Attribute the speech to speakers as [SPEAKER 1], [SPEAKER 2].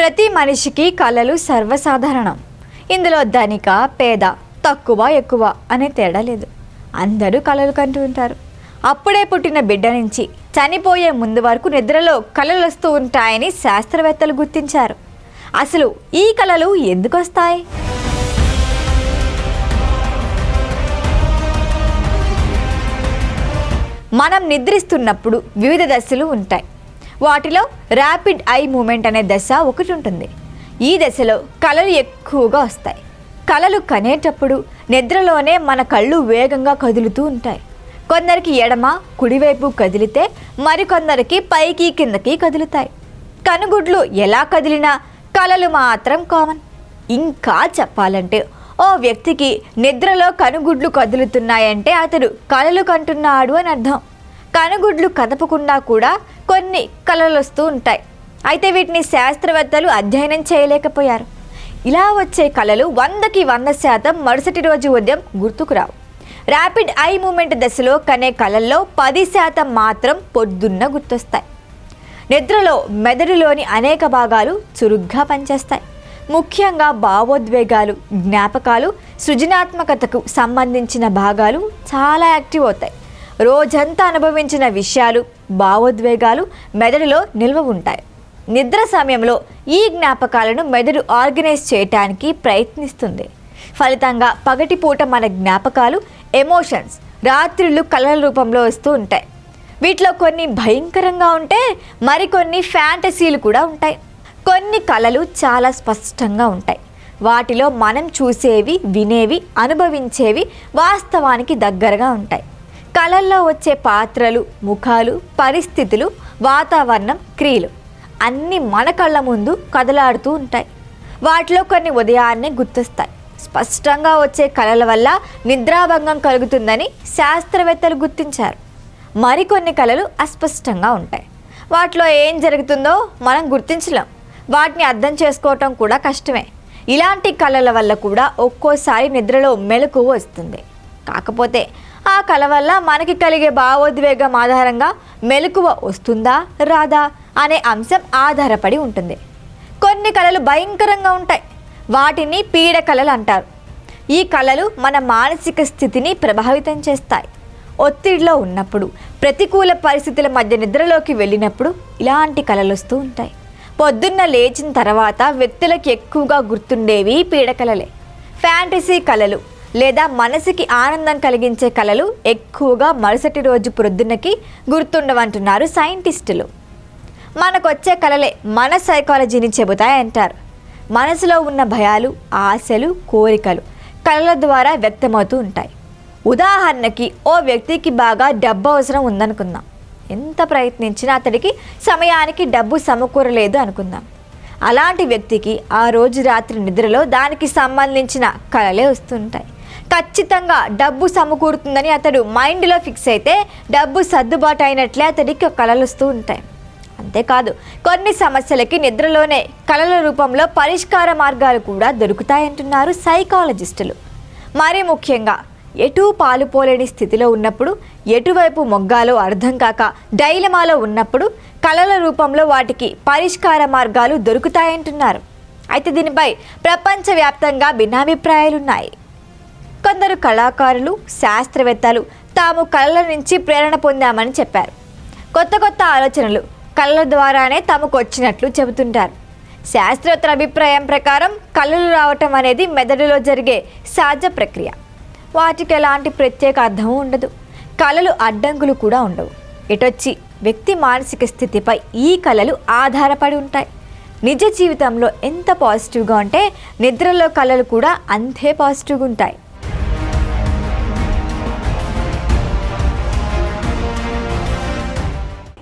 [SPEAKER 1] ప్రతి మనిషికి కళలు సర్వసాధారణం. ఇందులో ధనిక పేద తక్కువ ఎక్కువ అనే తేడా లేదు. అందరూ కళలు కంటూ ఉంటారు. అప్పుడే పుట్టిన బిడ్డ నుంచి చనిపోయే ముందు వరకు నిద్రలో కళలు వస్తూ ఉంటాయని శాస్త్రవేత్తలు గుర్తించారు. అసలు ఈ కళలు ఎందుకు వస్తాయి? మనం నిద్రిస్తున్నప్పుడు వివిధ దశలు ఉంటాయి. వాటిలో ర్యాపిడ్ ఐ మూమెంట్ అనే దశ ఒకటి ఉంటుంది. ఈ దశలో కళలు ఎక్కువగా వస్తాయి. కళలు కనేటప్పుడు నిద్రలోనే మన కళ్ళు వేగంగా కదులుతూ ఉంటాయి. కొందరికి ఎడమ కుడివైపు కదిలితే మరికొందరికి పైకి కిందకి కదులుతాయి. కనుగుడ్లు ఎలా కదిలినా కళలు మాత్రం కామన్. ఇంకా చెప్పాలంటే ఓ వ్యక్తికి నిద్రలో కనుగుడ్లు కదులుతున్నాయంటే అతడు కళలు కంటున్నాడు అని అర్థం. కనుగుడ్లు కదపకుండా కూడా కొన్ని కళలు వస్తూ ఉంటాయి. అయితే వీటిని శాస్త్రవేత్తలు అధ్యయనం చేయలేకపోయారు. ఇలా వచ్చే కళలు వందకి వంద శాతం మరుసటి రోజు ఉదయం గుర్తుకు రావు. ర్యాపిడ్ ఐ మూమెంట్ దశలో కనే కళల్లో పది శాతం మాత్రం పొద్దున్న గుర్తొస్తాయి. నిద్రలో మెదడులోని అనేక భాగాలు చురుగ్గా పనిచేస్తాయి. ముఖ్యంగా భావోద్వేగాలు జ్ఞాపకాలు సృజనాత్మకతకు సంబంధించిన భాగాలు చాలా యాక్టివ్ అవుతాయి. రోజంతా అనుభవించిన విషయాలు భావోద్వేగాలు మెదడులో నిల్వ ఉంటాయి. నిద్ర సమయంలో ఈ జ్ఞాపకాలను మెదడు ఆర్గనైజ్ చేయటానికి ప్రయత్నిస్తుంది. ఫలితంగా పగటిపూట మన జ్ఞాపకాలు ఎమోషన్స్ రాత్రులు కళల రూపంలో వస్తూ ఉంటాయి. వీటిలో కొన్ని భయంకరంగా ఉంటే మరికొన్ని ఫ్యాంటసీలు కూడా ఉంటాయి. కొన్ని కళలు చాలా స్పష్టంగా ఉంటాయి. వాటిలో మనం చూసేవి వినేవి అనుభవించేవి వాస్తవానికి దగ్గరగా ఉంటాయి. కళల్లో వచ్చే పాత్రలు ముఖాలు పరిస్థితులు వాతావరణం క్రియలు అన్నీ మన కళ్ళ ముందు కదలాడుతూ ఉంటాయి. వాటిలో కొన్ని ఉదయాన్నే గుర్తొస్తాయి. స్పష్టంగా వచ్చే కళల వల్ల నిద్రాభంగం కలుగుతుందని శాస్త్రవేత్తలు గుర్తించారు. మరికొన్ని కళలు అస్పష్టంగా ఉంటాయి. వాటిలో ఏం జరుగుతుందో మనం గుర్తించలేం. వాటిని అర్థం చేసుకోవటం కూడా కష్టమే. ఇలాంటి కళల వల్ల కూడా ఒక్కోసారి నిద్రలో మెలకు వస్తుంది. కాకపోతే ఆ కళ వల్ల మనకి కలిగే భావోద్వేగం ఆధారంగా మెలకువ వస్తుందా రాదా అనే అంశం ఆధారపడి ఉంటుంది. కొన్ని కళలు భయంకరంగా ఉంటాయి. వాటిని పీడ కళలు అంటారు. ఈ కళలు మన మానసిక స్థితిని ప్రభావితం చేస్తాయి. ఒత్తిడిలో ఉన్నప్పుడు ప్రతికూల పరిస్థితుల మధ్య నిద్రలోకి వెళ్ళినప్పుడు ఇలాంటి కళలు వస్తూ ఉంటాయి. పొద్దున్న లేచిన తర్వాత వ్యక్తులకు ఎక్కువగా గుర్తుండేవి పీడకలలే ఫ్యాంటసీ కళలు లేదా మనసుకి ఆనందం కలిగించే కళలు ఎక్కువగా మరుసటి రోజు ప్రొద్దునకి గుర్తుండవంటున్నారు సైంటిస్టులు. మనకొచ్చే కళలే మన సైకాలజీని చెబుతాయంటారు. మనసులో ఉన్న భయాలు ఆశలు కోరికలు కళల ద్వారా వ్యక్తమవుతూ ఉంటాయి. ఉదాహరణకి ఓ వ్యక్తికి బాగా డబ్బు అవసరం ఉందనుకుందాం. ఎంత ప్రయత్నించినా అతడికి సమయానికి డబ్బు సమకూరలేదు అనుకుందాం. అలాంటి వ్యక్తికి ఆ రోజు రాత్రి నిద్రలో దానికి సంబంధించిన కళలే వస్తుంటాయి. ఖచ్చితంగా డబ్బు సమకూరుతుందని అతడు మైండ్లో ఫిక్స్ అయితే డబ్బు సర్దుబాటు అయినట్లే అతడికి కళలు వస్తూ ఉంటాయి. అంతేకాదు కొన్ని సమస్యలకి నిద్రలోనే కళల రూపంలో పరిష్కార మార్గాలు కూడా దొరుకుతాయంటున్నారు సైకాలజిస్టులు. మరీ ముఖ్యంగా ఎటు పాలుపోలేని స్థితిలో ఉన్నప్పుడు ఎటువైపు మొగ్గాలో అర్థం కాక డైలమాలో ఉన్నప్పుడు కళల రూపంలో వాటికి పరిష్కార మార్గాలు దొరుకుతాయంటున్నారు. అయితే దీనిపై ప్రపంచవ్యాప్తంగా భిన్నాభిప్రాయాలున్నాయి. కొందరు కళాకారులు శాస్త్రవేత్తలు తాము కళల నుంచి ప్రేరణ పొందామని చెప్పారు. కొత్త కొత్త ఆలోచనలు కళల ద్వారానే తమకు వచ్చినట్లు చెబుతుంటారు. శాస్త్రవేత్తల అభిప్రాయం ప్రకారం కళలు రావటం అనేది మెదడులో జరిగే సహజ ప్రక్రియ. వాటికి ఎలాంటి ప్రత్యేక అర్థం ఉండదు. కళలు అడ్డంకులు కూడా ఉండవు. ఎటొచ్చి వ్యక్తి మానసిక స్థితిపై ఈ కళలు ఆధారపడి ఉంటాయి. నిజ జీవితంలో ఎంత పాజిటివ్గా ఉంటే నిద్రలో కళలు కూడా అంతే పాజిటివ్గా ఉంటాయి.